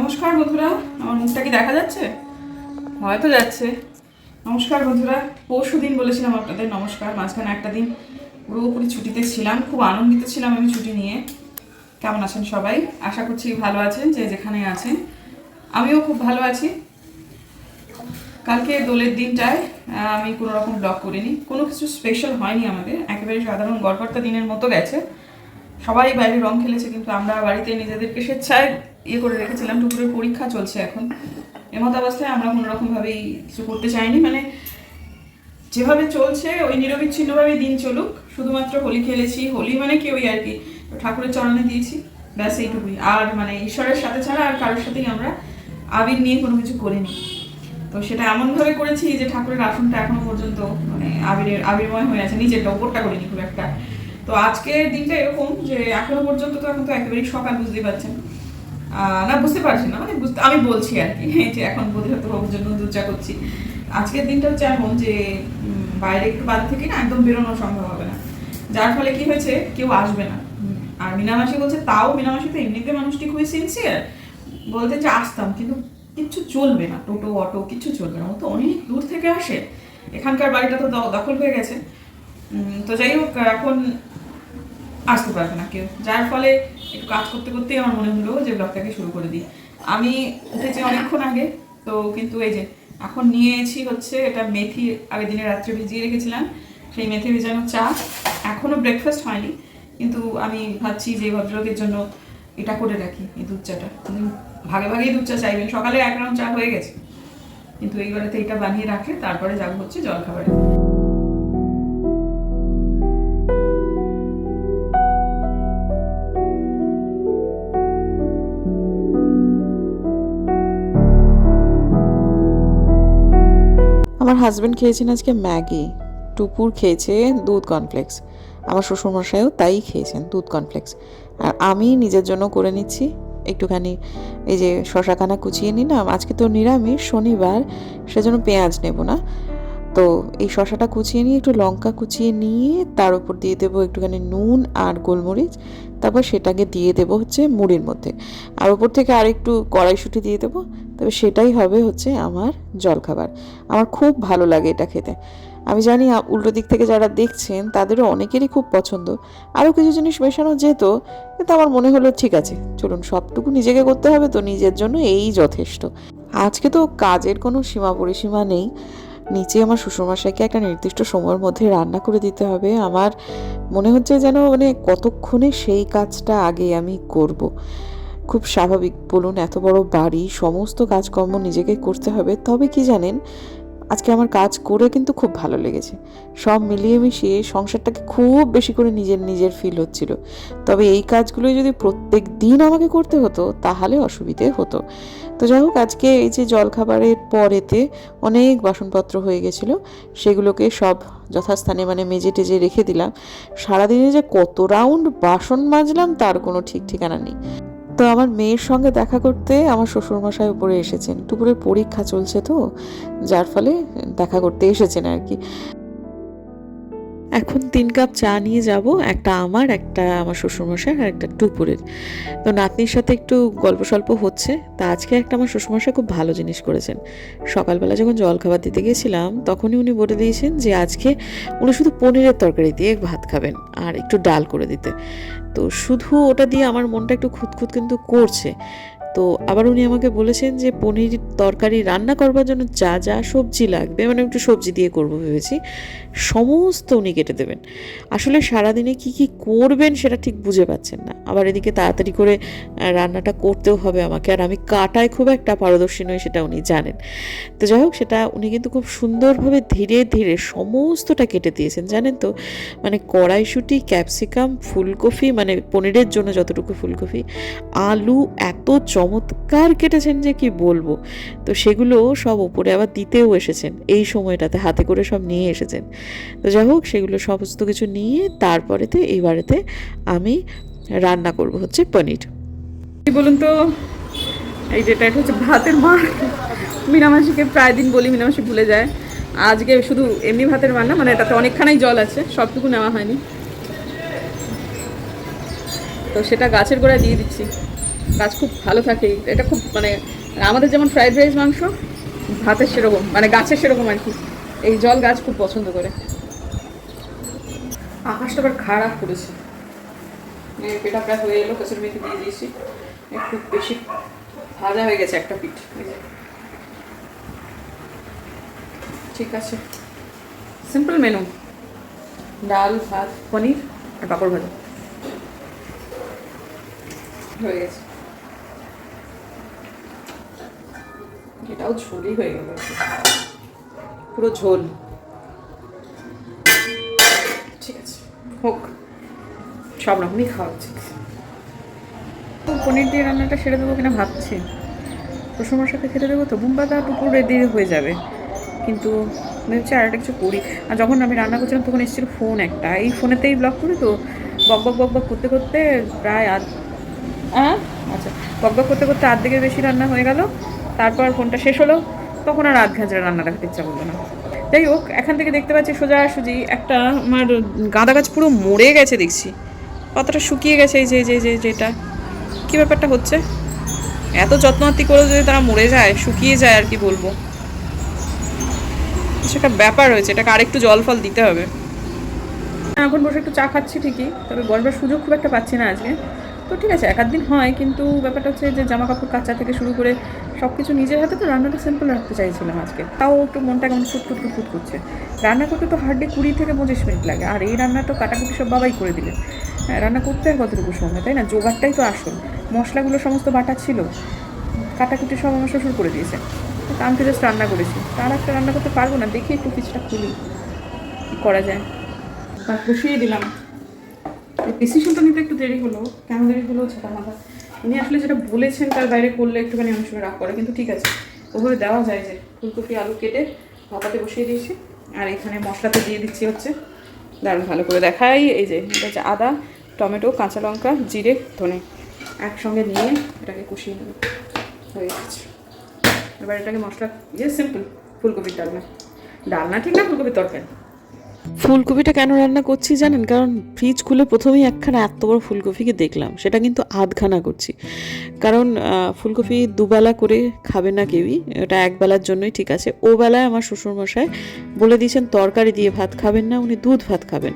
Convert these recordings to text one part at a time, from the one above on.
নমস্কার বন্ধুরা, আমার মুখটা কি দেখা যাচ্ছে? হয়তো যাচ্ছে। নমস্কার বন্ধুরা, পরশু দিন বলেছিলাম আপনাদের নমস্কার, মাঝখানে একটা দিন পুরোপুরি ছুটিতে ছিলাম, খুব আনন্দিত ছিলাম আমি ছুটি নিয়ে। কেমন আছেন সবাই? আশা করছি ভালো আছেন, যে যেখানে আছেন। আমিও খুব ভালো আছি। কালকে দোলের দিনটায় আমি কোনো রকম ব্লগ করিনি। কোনো কিছু স্পেশাল হয়নি আমাদের, একেবারে সাধারণ গড়পড়তা দিনের মতো গেছে। সবাই বাইরে রং খেলেছে, কিন্তু আমরা বাড়িতে নিজেদেরকে স্বেচ্ছায় ইয়ে করে রেখেছিলাম, টুকুরের পরীক্ষা চলছে এখন। এমত অবস্থায় আমরা কোনো রকমভাবেই কিছু করতে চাইনি মানে যেভাবে চলছে, ওই নিরবিচ্ছিন্নভাবেই দিন চলুক। শুধুমাত্র হোলি খেলেছি, হোলি মানে কি ওই আর কি, ঠাকুরের চরণে দিয়েছি, ব্যাস এইটুকুই। আর মানে ঈশ্বরের সাথে ছাড়া আর কারোর সাথেই আমরা আবির নিয়ে কোনো কিছু করিনি। তো সেটা এমনভাবে করেছি যে ঠাকুরের আসনটা এখনও পর্যন্ত মানে আবিরের, আবির্ময় হয়ে আছে নিজেরটা ওপরটা করিনি খুব একটা। তো আজকের দিনটা এরকম যে এখনও পর্যন্ত তো এখন তো একেবারেই সকাল, বুঝতেই পারছেন। না, বুঝতে পারছি না মানে বুঝতে আমি বলছি আর কি, যে এখন বোধহয় বাবুর জন্য দুচা করছি। আজকের দিনটা হচ্ছে এমন যে বাইরে একটু বাদ থেকে না একদম বেরোনো সম্ভব হবে না। যার ফলে কি হয়েছে, কেউ আসবে না। আর মিনামাসি বলছে, তাও মিনামাসি তো এমনিতে মানুষটি খুবই সিনসিয়ার বলতে যে আসতাম, কিন্তু কিচ্ছু চলবে না, টোটো, অটো, কিচ্ছু চলবে না। ও তো অনেক দূর থেকে আসে। এখানকার বাড়িটা তো দখল হয়ে গেছে। তো যাই হোক, এখন আসতে পারবে না কেউ। যার ফলে একটু কাজ করতে করতেই আমার মনে হলো যে ব্লগটাকে শুরু করে দিই। আমি উঠেছি অনেকক্ষণ আগে, তো কিন্তু এই যে এখন নিয়েছি হচ্ছে এটা মেথি আগের দিনে রাত্রে ভিজিয়ে রেখেছিলাম, সেই মেথি ভেজানো চা। এখনও ব্রেকফাস্ট হয়নি, কিন্তু আমি ভাবছি যে ভদ্রলোকের জন্য এটা করে রাখি এই দুধ চাটা। ভাগে ভাগেই দুধ চা চাইবেন। সকালে এক রাউন্ড চা হয়ে গেছে। কিন্তু এইবারেতে এটা বানিয়ে রাখলে তারপরে যাব হচ্ছে জলখাবারে। হাজব্যান্ড খেয়েছেন আজকে ম্যাগি। টুপুর খেয়েছে দুধ কর্নফ্লেক্স আমার শ্বশুরমশাইও তাই খেয়েছেন দুধ কর্নফ্লেক্স আর আমি নিজের জন্য করে নিচ্ছি। একটুখানি এই যে শশাখানা কুচিয়ে নিলাম। আজকে তো নিরামিষ, শনিবার, সেজন্য পেঁয়াজ নেব না। তো এই শশাটা কুচিয়ে নিয়ে, একটু লঙ্কা কুচিয়ে নিয়ে তার উপর দিয়ে দেবো একটুখানি নুন আর গোলমরিচ। তারপর সেটাকে দিয়ে দেবো হচ্ছে মুড়ির মধ্যে। আর উপর থেকে আর একটু কড়াইশুঁটি দিয়ে দেবো। তবে সেটাই হবে হচ্ছে আমার জলখাবার। আমার খুব ভালো লাগে এটা খেতে। আমি জানি উল্টো দিক থেকে যারা দেখছেন, তাদেরও অনেকেরই খুব পছন্দ। আরও কিছু জিনিস মেশানো যেত, কিন্তু আমার মনে হলো ঠিক আছে, চলুন সবটুকু নিজেকে করতে হবে, তো নিজের জন্য এই যথেষ্ট। আজকে তো কাজের কোনো সীমা পরিসীমা নেই। নিচে আমার শ্বশুরমশাইকে একটা নির্দিষ্ট সময়ের মধ্যে রান্না করে দিতে হবে আমার মনে হচ্ছে যেন মানে কতক্ষণে সেই কাজটা আগে আমি করব। খুব স্বাভাবিক, বলুন, এত বড় বাড়ি, সমস্ত কাজকর্ম নিজেকে করতে হবে তবে কি জানেন আজকে আমার কাজ করে কিন্তু খুব ভালো লেগেছে। সব মিলিয়ে মিশিয়ে সংসারটাকে খুব বেশি করে নিজের নিজের ফিল হচ্ছিল। তবে এই কাজগুলোই যদি প্রত্যেক দিন আমাকে করতে হতো, তাহলে অসুবিধে হতো। তো যাই হোক, আজকে এই যে জলখাবারের পরেতে অনেক বাসনপত্র হয়ে গেছিল, সেগুলোকে সব যথাস্থানে মানে মেজে টেজে রেখে দিলাম। সারাদিনে যে কত রাউন্ড বাসন মাজলাম, তার কোনো ঠিক ঠিকানা নেই। তো আমার মেয়ের সঙ্গে দেখা করতে আমার শ্বশুরমশাই উপরে এসেছেন। দুপুরে পরীক্ষা চলছে তো, যার ফলে দেখা করতে এসেছেন আর কি। এখন তিন কাপ চা নিয়ে যাব, একটা আমার একটা আমার শ্বশুরমশাই আর একটা টুপুরের। তো নাতনির সাথে একটু গল্প সল্প হচ্ছে, তা আজকে একটা আমার শ্বশুরমশাই খুব ভালো জিনিস করেছেন। সকালবেলা যখন জল খাবার দিতে গেছিলাম, তখনই উনি বলে দিয়েছেন যে, আজকে উনি শুধু পনিরের তরকারি দিয়ে ভাত খাবেন আর একটু ডাল করে দিতে। তো শুধু ওটা দিয়ে আমার মনটা একটু খুঁতখুত কিন্তু করছে। তো আবার উনি আমাকে বলেছেন যে পনির তরকারি রান্না করবার জন্য যা যা সবজি লাগবে মানে একটু সবজি দিয়ে করব ভেবেছি, সমস্ত উনি কেটে দেবেন। আসলে সারাদিনে কি কি করবেন সেটা ঠিক বুঝে পাচ্ছেন না। আবার এদিকে তাড়াতাড়ি করে রান্নাটা করতেও হবে আমাকে, আর আমি কাটায় খুব একটা পারদর্শী নই সেটা উনি জানেন। তো যাই হোক, সেটা উনি কিন্তু খুব সুন্দরভাবে ধীরে ধীরে সমস্তটা কেটে দিয়েছেন, জানেন তো? মানে কড়াইশুঁটি, ক্যাপসিকাম, ফুলকপি মানে পনিরের জন্য যতটুকু ফুলকপি, আলু এত চমৎকার কেটেছেন যে কি বলব। তো সেগুলো সব ওপরে আবার দিতেও এসেছেন। এই সময়টাতে হাতে করে সব নিয়ে এসেছেন। তো যাই হোক, সেগুলো সমস্ত কিছু নিয়ে তারপরেতে এইবারেতে আমি রান্না করব হচ্ছে পনির। বলুন তো? এই যেটা এটা হচ্ছে ভাতের মার। মিনামাসিকে প্রায় দিন বলি মিনামাসি ভুলে যায়। আজকে শুধু এমনি ভাতের মার না মানে এটাতে অনেকখানাই জল আছে, সবটুকু নেওয়া হয়নি। তো সেটা গাছের গোড়ায় দিয়ে দিচ্ছি। গাছ খুব ভালো থাকে। এটা খুব মানে আমাদের যেমন ফ্রাইড রাইস মাংস, ভাতের সেরকম মানে গাছের সেরকম আর কি। এই জল গাছ খুব পছন্দ করে। আকাশটা আবার খারাপ করেছে। এই পেটা প্রায় হয়ে এলো কসুর মেথি দিয়ে দিয়েছি। খুব বেশি ভাজা হয়ে গেছে একটা পিঠ। ঠিক আছে। সিম্পল মেনু ডাল, ভাত, পনির আর পাঁপড় ভাজা। হয়ে গেছে। এটাও ঝোলই হয়ে গেল। পুরো ঝোল। ঠিক আছে, হোক, সব রকমই খাওয়া উচিত। পনির দিয়ে রান্নাটা সেরে দেবো কিনা ভাবছি। শ্বশুরমার সাথে খেতে দেবো তো বুম্বাদা টুকুর রেডি হয়ে যাবে। কিন্তু ভেবেছি আর একটা কিছু করি। আর যখন আমি রান্না করছিলাম তখন এসেছিল ফোন একটা। এই ফোনেতেই ব্লক করি তো, বক বক বক বক করতে করতে প্রায় আধ আচ্ছা বক বক করতে করতে আর্ধেকের বেশি রান্না হয়ে গেল। তারপর ফোনটা শেষ হলো, তখন আর আধ ঘাঁচড়া রান্নাটা খেতে ইচ্ছা করল না। যাই হোক, এখান থেকে দেখতে পাচ্ছি সোজা সুজি, একটা আমার গাঁদা গাছ পুরো মরে গেছে দেখছি। পাতাটা শুকিয়ে গেছে এই যে যে যে যেটা কী ব্যাপারটা হচ্ছে? এত যত্নআত্তি করেও যদি তারা মরে যায়, শুকিয়ে যায় আর কি বলব। সেটা ব্যাপার হয়েছে এটাকে আরেকটু জল ফল দিতে হবে। এখন বসে একটু চা খাচ্ছি ঠিকই, তবে বসবার সুযোগ খুব একটা পাচ্ছি না আজকে। তো ঠিক আছে এক দিন হয়, কিন্তু ব্যাপারটা হচ্ছে যে জামা কাপড় কাচা থেকে শুরু করে সব কিছু নিজের হাতে তো রান্নাটা সিম্পল রাখতে চাইছিলাম আজকে। তাও একটু মনটা কেমন ফুট ফুট ফুট করছে। রান্না করতে তো হার্ডলি কুড়ি থেকে পঁচিশ মিনিট লাগে। আর এই রান্না তো কাটাকুটি সব বাবাই করে দিলেন। হ্যাঁ রান্না করতে আর কতটুকু সময়, তাই না? জোগাড়টাই তো আসল। মশলাগুলো সমস্ত বাটা ছিল। কাটাকুটি সব আমার শ্বশুর করে দিয়েছে। আমি জাস্ট রান্না করেছি। তার একটা রান্না করতে পারব না, দেখি একটু কিছুটা খুলি। কী করা যায়? বসিয়ে দিলাম। ডিসিশনটা নিতে একটু দেরি হলো। কেন দেরি হলো সেটা মাথা উনি আসলে যেটা বলেছেন তার বাইরে করলে একটুখানি অনেক সময় রাগ করে, কিন্তু ঠিক আছে। ওভাবে দেওয়া যায় যে ফুলকপি, আলু কেটে ভাপাতে বসিয়ে দিয়েছি, আর এখানে মশলাতে দিয়ে দিচ্ছি হচ্ছে দারুণ ভালো করে দেখাই। এই যে, এটা হচ্ছে আদা, টমেটো, কাঁচা লঙ্কা, জিরে, ধনে একসঙ্গে নিয়ে এটাকে কষিয়ে নেবে। হয়ে গেছে। এবার এটাকে মশলা ইয়ে সিম্পল ফুলকপির ডালনা। ডালনা ঠিক না, ফুলকপির তরকারি? ফুলকপিটা কেন রান্না করছি জানেন? কারণ ফ্রিজ খুলে প্রথমেই একখানা এত বড় ফুলকপিকে দেখলাম? সেটা কিন্তু আধখানা করছি। কারণ ফুলকপি দুবেলা করে খাবে না কেউই ওটা একবেলার জন্যই ঠিক আছে। ও বেলায় আমার শ্বশুরমশাই বলে দিয়েছেন তরকারি দিয়ে ভাত খাবেন না উনি দুধ ভাত খাবেন।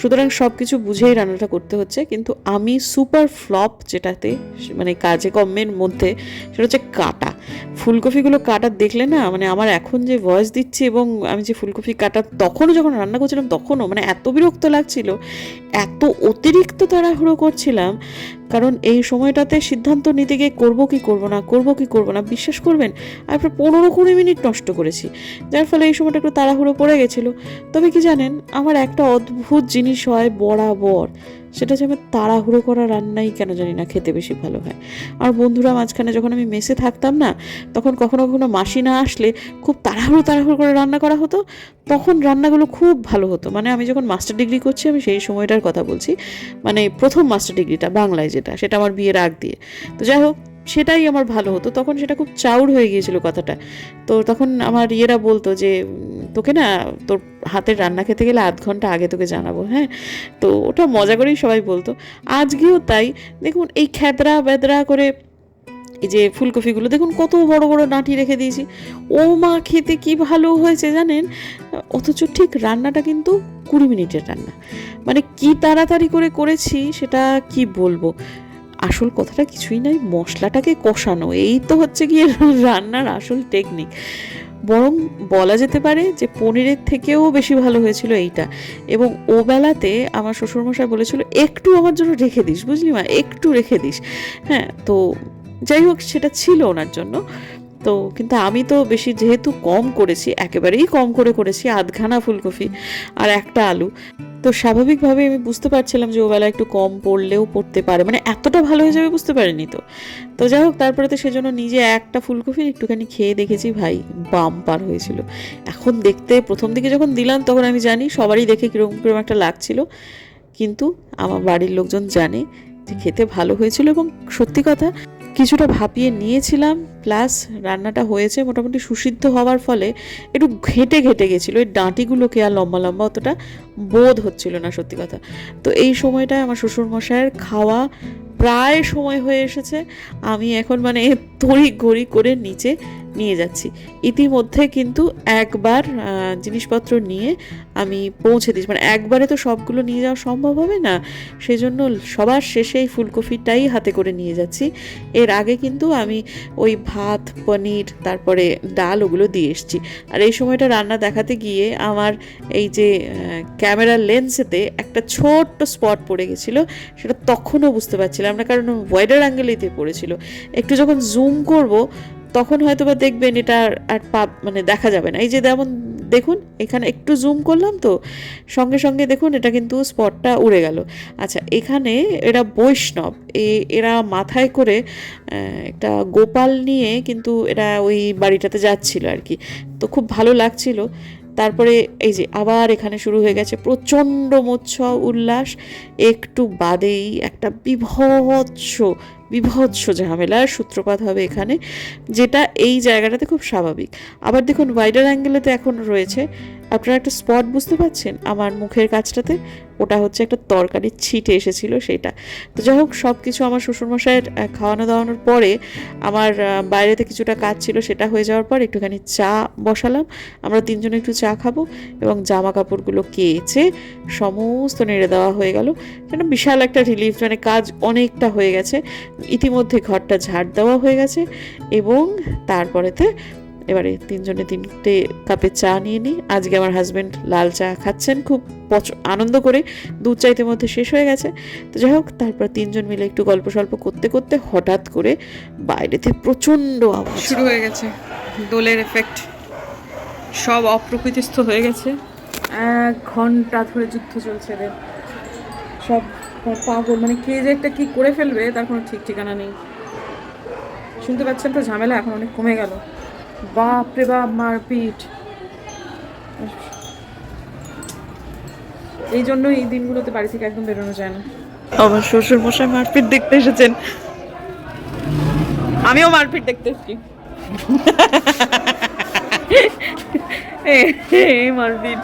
সুতরাং সব কিছু বুঝেই রান্নাটা করতে হচ্ছে কিন্তু আমি সুপার ফ্লপ যেটাতে মানে কাজে কর্মের মধ্যে সেটা হচ্ছে কাটা। ফুলকপিগুলো কাটা দেখলে না মানে আমার এখন যে ভয়েস দিচ্ছি এবং আমি যে ফুলকপি কাটা তখনও যখন রান্না করছিলাম তখনও মানে এত বিরক্ত লাগছিল এত অতিরিক্ত তাড়াহুড়ো করছিলাম কারণ এই সময়টাতে সিদ্ধান্ত নিতে গিয়ে করব কি করব না, করব কি করব না, বিশ্বাস করবেন? আর প্রায় পনেরো কুড়ি মিনিট নষ্ট করেছি, যার ফলে এই সময়টা একটু তাড়াহুড়ো পড়ে গেছিল। তবে কি জানেন, আমার একটা অদ্ভুত জিনিস হয় বরাবর। সেটা যে আমার তাড়াহুড়ো করা রান্নাই কেন জানি না খেতে বেশি ভালো হয়। আর বন্ধুরা, মাঝখানে যখন আমি মেসে থাকতাম না, তখন কখনো কখনো মাসি না আসলে খুব তাড়াহুড়ো তাড়াহুড়ো করে রান্না করা হতো, তখন রান্নাগুলো খুব ভালো হতো। মানে আমি যখন মাস্টার ডিগ্রি করছি, আমি সেই সময়টার কথা বলছি। মানে প্রথম মাস্টার ডিগ্রিটা বাংলায় যেটা, সেটা আমার বিয়ের আগ দিয়ে। তো যাই হোক সেটাই আমার ভালো হতো। তখন সেটা খুব চাউর হয়ে গিয়েছিল কথাটা। তো তখন আমার ইয়েরা বলতো যে তোকে না, তোর হাতের রান্না খেতে গেলে আধ ঘণ্টা আগে তোকে জানাব হ্যাঁ? তো ওটা মজা করেই সবাই বলতো। আজকেও তাই। দেখুন, এই খ্যাদরা বেদরা করে এই যে ফুলকপিগুলো, দেখুন কত বড় বড় ডাঁটি রেখে দিয়েছি। ও মা, খেতে কি ভালো হয়েছে জানেন? অথচ ঠিক রান্নাটা কিন্তু কুড়ি মিনিটের রান্না। মানে কি তাড়াতাড়ি করে করেছি সেটা কি বলব? আসল কথাটা কিছুই নয়, মশলাটাকে কষানো। এই তো হচ্ছে গিয়ে রান্নার আসল টেকনিক বরং বলা যেতে পারে যে পনিরের থেকেও বেশি ভালো হয়েছিল এইটা। এবং ও বেলাতে আমার শ্বশুরমশাই বলেছিল, একটু আমার জন্য রেখে দিস, বুঝলি মা, একটু রেখে দিস। হ্যাঁ তো যাই হোক, সেটা ছিল ওনার জন্য। তো কিন্তু আমি তো বেশি যেহেতু কম করেছি, একেবারেই কম করে করেছি, আধখানা ফুলকপি আর একটা আলু। তো স্বাভাবিকভাবে আমি বুঝতে পারছিলাম যে ওবেলা একটু কম পড়লেও পড়তে পারে। মানে এতটা ভালো হয়ে যাবে বুঝতে পারিনি তো। তো যাই হোক, তারপরে তো সেজন্য নিজে একটা ফুলকপি একটুখানি খেয়ে দেখেছি, ভাই বাম পার হয়েছিল। এখন দেখতে প্রথম দিকে যখন দিলাম, তখন আমি জানি সবারই দেখে কীরকম কীরকম একটা লাগছিল। কিন্তু আমার বাড়ির লোকজন জানে যে খেতে ভালো হয়েছিল এবং সত্যি কথা কিছুটা ভাপিয়ে নিয়েছিলাম প্লাস রান্নাটা হয়েছে মোটামুটি সুসিদ্ধ হওয়ার ফলে একটু ঘেটে ঘেটে গেছিল। ওই ডাঁটিগুলোকে আর লম্বা লম্বা অতটা বোধ হচ্ছিল না, সত্যি কথা। তো এই সময়টায় আমার শ্বশুরমশাইয়ের খাওয়া প্রায় সময় হয়ে এসেছে। আমি এখন মানে তড়ি ঘড়ি করে নিচে নিয়ে যাচ্ছি। ইতিমধ্যে কিন্তু একবার জিনিসপত্র নিয়ে আমি পৌঁছে দিচ্ছি মানে একবারে তো সবগুলো নিয়ে যাওয়া সম্ভব হবে না। সেজন্য সবার শেষে এই ফুলকপিটাই হাতে করে নিয়ে যাচ্ছি। এর আগে কিন্তু আমি ওই ভাত, পনির, তারপরে ডাল ওগুলো দিয়ে এসেছি। আর এই সময়টা রান্না দেখাতে গিয়ে আমার এই যে ক্যামেরার লেন্সেতে একটা ছোট্ট স্পট পড়ে গেছিল। সেটা তখনও বুঝতে পারছিলাম না কারণ ওয়াইডার অ্যাঙ্গেলেতে পড়েছিল। একটু যখন জুম করব, তখন হয়তো বা দেখবেন এটা আর- আর পা মানে দেখা যাবে না। এই যে যেমন দেখুন, এখানে একটু জুম করলাম তো, সঙ্গে সঙ্গে দেখুন এটা কিন্তু স্পটটা উড়ে গেল। আচ্ছা এখানে এরা বৈষ্ণব। এ- এরা মাথায় করে একটা গোপাল নিয়ে কিন্তু এরা ওই বাড়িটাতে যাচ্ছিল আর কি। তো খুব ভালো লাগছিল। তারপরে এই যে আবার এখানে শুরু হয়ে গেছে প্রচণ্ড মোচ্ছ উল্লাস একটু বাদেই একটা বিভৎস বিভৎস ঝামেলার সূত্রপাত হবে এখানে, যেটা এই জায়গাটাতে খুব স্বাভাবিক। আবার দেখুন ওয়াইডার অ্যাঙ্গেলেতে এখন রয়েছে। আপনারা একটা স্পট বুঝতে পারছেন? আমার মুখের কাছটাতে ওটা হচ্ছে একটা তরকারির ছিটে এসেছিল সেটা। তো যাই হোক সব কিছু আমার শ্বশুরমশাইয়ের খাওয়ানো দাওয়ানোর পরে আমার বাইরেতে কিছুটা কাজ ছিল সেটা হয়ে যাওয়ার পর একটুখানি চা বসালাম। আমরা তিনজনে একটু চা খাব এবং জামা কাপড়গুলো কেচে সমস্ত নেড়ে দেওয়া হয়ে গেল। যেন বিশাল একটা রিলিফ মানে কাজ অনেকটা হয়ে গেছে। ইতিমধ্যে ঘরটা ঝাড় দেওয়া হয়ে গেছে এবং তারপরেতে এবারে তিনজনে তিনটে কাপে চা নিয়ে নিই। আজকে আমার হাজব্যান্ড লাল চা খাচ্ছেন খুব পছ আনন্দ করে দুধ চাইতে মধ্যে শেষ হয়ে গেছে। তো যাই হোক তারপর তিনজন মিলে একটু গল্প সল্প করতে করতে হঠাৎ করে বাইরেতে প্রচণ্ড আওয়াজ। শুরু হয়ে গেছে। দোলের এফেক্ট সব অপ্রকৃতিস্থ হয়ে গেছে। এক ঘণ্টা ধরে যুদ্ধ চলছে এদের। সব পাগল মানে কে যে একটা কি করে ফেলবে তার কোনো ঠিক ঠিকানা নেই। শুনতে পাচ্ছেন তো ঝামেলা এখন অনেক কমে গেল। বাপ রে বাপ মারপিট। এই জন্য এই দিনগুলোতে বাড়ি থেকে একদম বেরোনো যায় না। আমার শ্বশুর মশাই মারপিট দেখতে এসেছেন। আমিও মারপিট দেখতে এসেছি। মারপিট।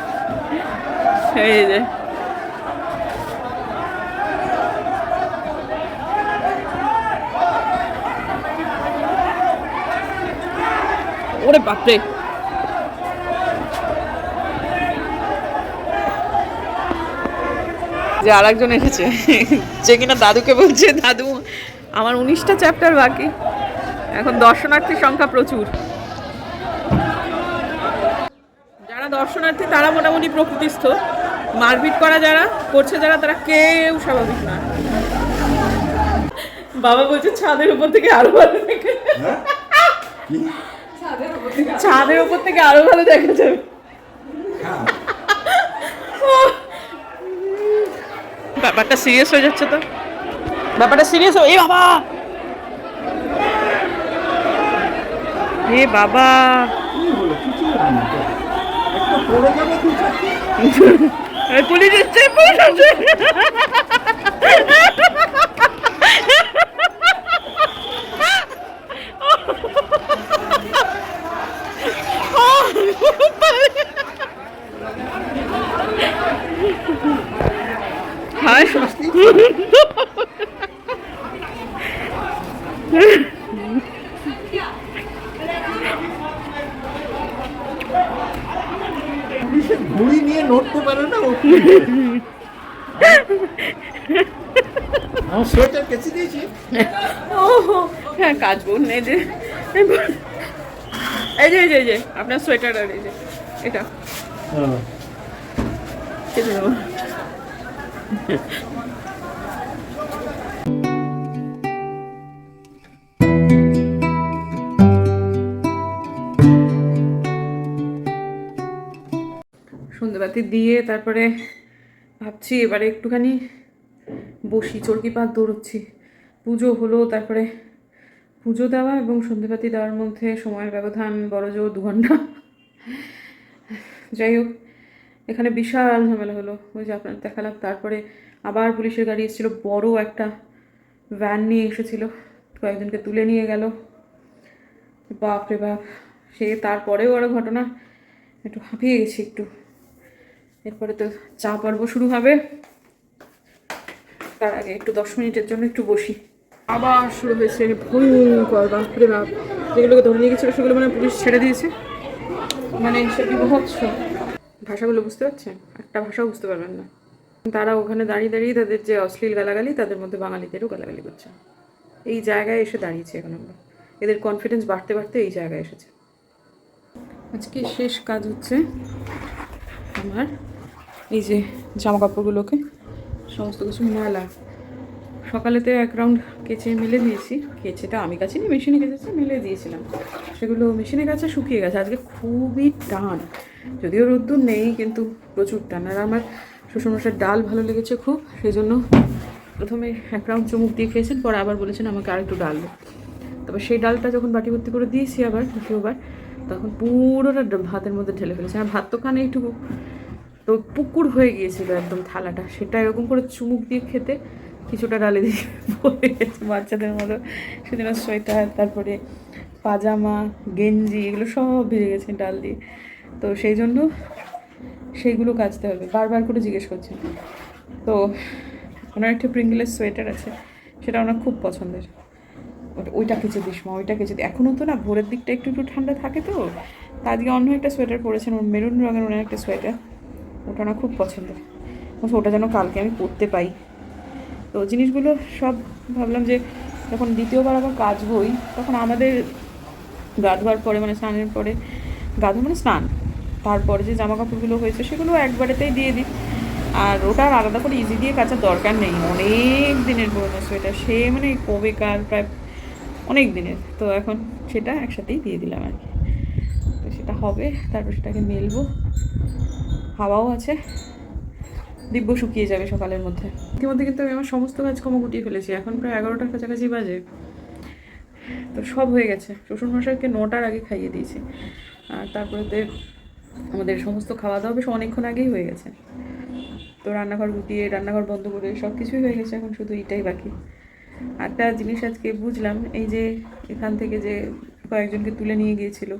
হয়ে যে। ওরে বাপরে। যে আরেকজন এসেছে, যে কিনা দাদুকে বলছে, দাদু, আমার উনিশটা চ্যাপ্টার বাকি। এখন দর্শনার্থীর সংখ্যা প্রচুর। যারা দর্শনার্থী, তারা মোটামুটি প্রকৃতিস্থ। মারপিট করা যারা, করছে যারা, তারা কেউ স্বাভাবিক না। বাবা বলছে, ছাদের উপর থেকে আরও ভালো দেখে ছাদের উপর থেকে আরও ভালো দেখা যাবে। ব্যাপারটা সিরিয়াস হয়ে যাচ্ছে তো? ব্যাপারটা সিরিয়াস এই বাবা! এ বাবা! পুলিশ এসছে পুলিশ এসছে। হায়। ঘুড়ি নিয়ে নড়তে পারে না আমার সোয়েটার কেচে দিয়েছি। ও হ্যাঁ কাচবো এই যে এই যে এই যে এই যে আপনার সোয়েটার আর এই যে এটা। কেটে নেব সন্ধ্যেবাতি দিয়ে তারপরে ভাবছি এবারে একটুখানি বসি, চরকি পাক দৌড়চ্ছি। পুজো হলো, তারপরে পুজো দেওয়া এবং সন্ধ্যেবাতি দেওয়ার মধ্যে সময়ের ব্যবধান বড় জোর, দু ঘণ্টা। যাই হোক এখানে বিশাল ঝামেলা হলো। ওই যে আপনার দেখালাম, তারপরে আবার পুলিশের গাড়ি এসেছিল, বড় একটা ভ্যান নিয়ে এসেছিল। কয়েকজনকে তুলে নিয়ে গেল। বাপ রে বাপ, সে তারপরেও আরও ঘটনা। একটু হাঁপিয়ে গেছি একটু। এরপরে তো চা পর্ব শুরু হবে। তার আগে একটু দশ মিনিটের জন্য একটু বসি। আবার শুরু হয়েছে ভয়ঙ্কর বাপরে বাপ। যেগুলোকে ধরে নিয়ে গেছিল, সেগুলো মানে পুলিশ ছেড়ে দিয়েছে। মানে সে বিভৎস ভাষাগুলো বুঝতে পারছেন একটা ভাষাও বুঝতে পারবেন না। তারা ওখানে দাঁড়িয়ে দাঁড়িয়ে তাদের যে অশ্লীল গালাগালি, তাদের মধ্যে বাঙালিদেরও গালাগালি করছে। এই জায়গায় এসে দাঁড়িয়েছে এখন আমরা। এদের কনফিডেন্স বাড়তে বাড়তে এই জায়গায় এসেছে। আজকে শেষ কাজ হচ্ছে আমার এই যে জামা কাপড়গুলোকে সমস্ত কিছু মেলা। সকালেতে এক রাউন্ড কেচে মেলে দিয়েছি। কেচেটা আমি কাছে নিয়ে মেশিনে কেচেছি, মেলে দিয়েছিলাম। সেগুলো মেশিনে কাছে শুকিয়ে গেছে। আজকে খুবই টান। যদিও রোদ্দুর নেই, কিন্তু প্রচুর টান। আর আমার শ্বশুরমশার ডাল ভালো লেগেছে খুব সেই জন্য প্রথমে এক রাউন্ড চুমুক দিয়ে খেয়েছেন, পরে আবার বলেছেন আমাকে আর একটু ডাল। তবে সেই ডালটা যখন বাটি ভর্তি করে দিয়েছি আবার, দ্বিতীয়বার, তখন পুরোটা ভাতের মধ্যে ঢেলে ফেলেছে। আর ভাত তো খানে একটু তো পুকুর হয়ে গিয়েছিল একদম থালাটা। সেটা এরকম করে চুমুক দিয়ে খেতে কিছুটা ডালে দিয়ে বাচ্চাদের মতো। সেদিন সোয়েটার, তারপরে পাজামা, গেঞ্জি, এগুলো সব ভিজে গেছে ডাল দিয়ে। তো সেই জন্য সেইগুলো কাচতে হবে। বারবার করে জিজ্ঞেস করছেন তো ওনার একটা প্রিঙ্গলের সোয়েটার আছে, সেটা ওনার খুব পছন্দের। ওইটা কেচে দিস মা, ওইটা কেচে দিই এখনও তো না, ভোরের দিকটা একটু একটু ঠান্ডা থাকে তো। আজকে অন্য একটা সোয়েটার পরেছেন, ওর মেরুন রঙের ওনার একটা সোয়েটার। ওটা ওনার খুব পছন্দের। ওটা যেন কালকে আমি পরতে পাই। তো জিনিসগুলো সব ভাবলাম যে যখন দ্বিতীয়বার আবার কাচবই তখন আমাদের গা ধোয়ার পরে মানে স্নানের পরে গা ধোয়া মানে স্নান, তারপরে যে জামা কাপড়গুলো হয়েছে সেগুলো একবারেতেই দিয়ে দিই। আর ওটা আলাদা করে ইজি দিয়ে কাচার দরকার নেই, অনেক দিনের পুরোনো সোয়েটার সে মানে কবেকার, প্রায় অনেক দিনের। তো এখন সেটা একসাথেই দিয়ে দিলাম আর কি। তো সেটা হবে, তারপর সেটাকে মেলবো। হাওয়াও আছে। দিব্য শুকিয়ে যাবে সকালের মধ্যে। ইতিমধ্যে কিন্তু আমি আমার সমস্ত কাজকর্ম গুটিয়ে ফেলেছি। এখন প্রায় এগারোটার কাছাকাছি বাজে। তো সব হয়ে গেছে। শ্বশুরমশাইকে নটার আগে খাইয়ে দিয়েছি। আর তারপরেতে আমাদের সমস্ত খাওয়া দাওয়া বেশ অনেকক্ষণ আগেই হয়ে গেছে। তো রান্নাঘর গুটিয়ে, রান্নাঘর বন্ধ করে সব কিছুই হয়ে গেছে। এখন শুধু এটাই বাকি। একটা জিনিস আজকে বুঝলাম, এই যে এখান থেকে যে কয়েকজনকে তুলে নিয়ে গিয়েছিল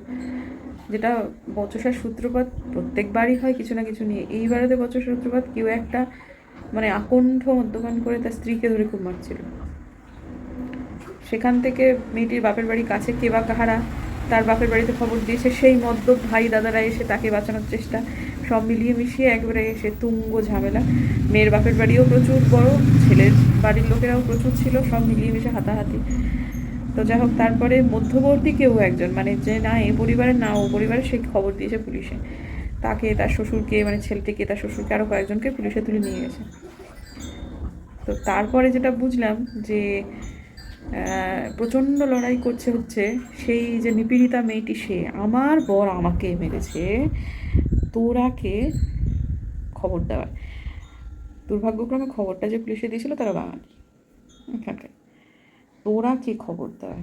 যেটা বচসার সূত্রপাত প্রত্যেকবারই হয় কিছু না কিছু নিয়ে। এইবারেতে বচসার সূত্রপাত কেউ একটা মানে আকণ্ঠ মদ্যপান করে তার স্ত্রীকে ধরে খুব মারছিল। সেখান থেকে মেয়েটির বাপের বাড়ি কাছে কে বা কাহারা তার বাপের বাড়িতে খবর দিয়েছে, সেই মদ্য ভাই দাদারা এসে তাকে বাঁচানোর চেষ্টা। সব মিলিয়ে মিশিয়ে একবারে এসে তুঙ্গ ঝামেলা। মেয়ের বাপের বাড়িও প্রচুর বড়, ছেলের বাড়ির লোকেরাও প্রচুর ছিল, সব মিলিয়ে মিশে হাতাহাতি। তো যাই হোক, তারপরে মধ্যবর্তী কেউ একজন মানে যে না, এ পরিবারের না, ও পরিবারের সে খবর দিয়েছে পুলিশে। তাকে, তার শ্বশুরকে মানে ছেলেটিকে, তার শ্বশুরকে আরও কয়েকজনকে পুলিশে তুলে নিয়ে গেছে। তো তারপরে যেটা বুঝলাম যে প্রচণ্ড লড়াই করছে হচ্ছে সেই যে নিপীড়িতা মেয়েটি, সে আমার বর আমাকে মেরেছে, তোরাকে খবর দেওয়ার। দুর্ভাগ্যক্রমে খবরটা যে পুলিশে দিয়েছিল, তারা বাঙালি। এখানকার তোরা কে খবর দেয়?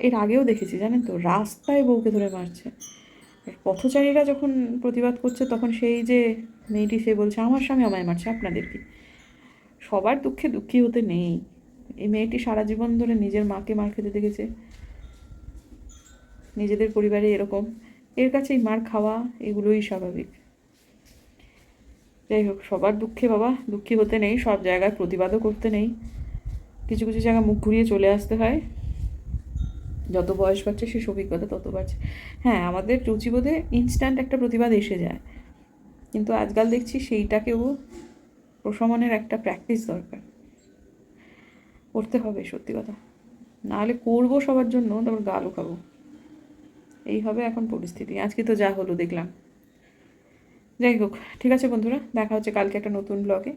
এর আগেও দেখেছি, জানেন তো, রাস্তায় বউকে ধরে মারছে। পথচারীরা যখন প্রতিবাদ করছে, তখন সেই যে মেয়েটি, সে বলছে, আমার স্বামী আমায় মারছে, আপনাদের কি? সবার দুঃখে দুঃখী হতে নেই। এই মেয়েটি সারা জীবন ধরে নিজের মাকে মার খেতে দেখেছে। নিজেদের পরিবারে এরকম। এর কাছে এই মার খাওয়া, এগুলোই স্বাভাবিক। যাই হোক, সবার দুঃখে বাবা, দুঃখী হতে নেই, সব জায়গায় প্রতিবাদও করতে নেই। কিছু কিছু জায়গায় মুখ ঘুরিয়ে চলে আসতে হয়। যত বয়স বাড়ছে সে অভিজ্ঞতা তত বাড়ছে। হ্যাঁ আমাদের রুচিবোধে ইনস্ট্যান্ট একটা প্রতিবাদ এসে যায়। কিন্তু আজকাল দেখছি সেইটাকেও প্রশমনের একটা প্র্যাকটিস দরকার। করতে হবে, সত্যি কথা। নাহলে করব সবার জন্য, তারপর গালও খাব। এই হবে এখন পরিস্থিতি। আজকে তো যা হলো, দেখলাম। যাই হোক, ঠিক আছে বন্ধুরা, দেখা হচ্ছে কালকে একটা নতুন ব্লগে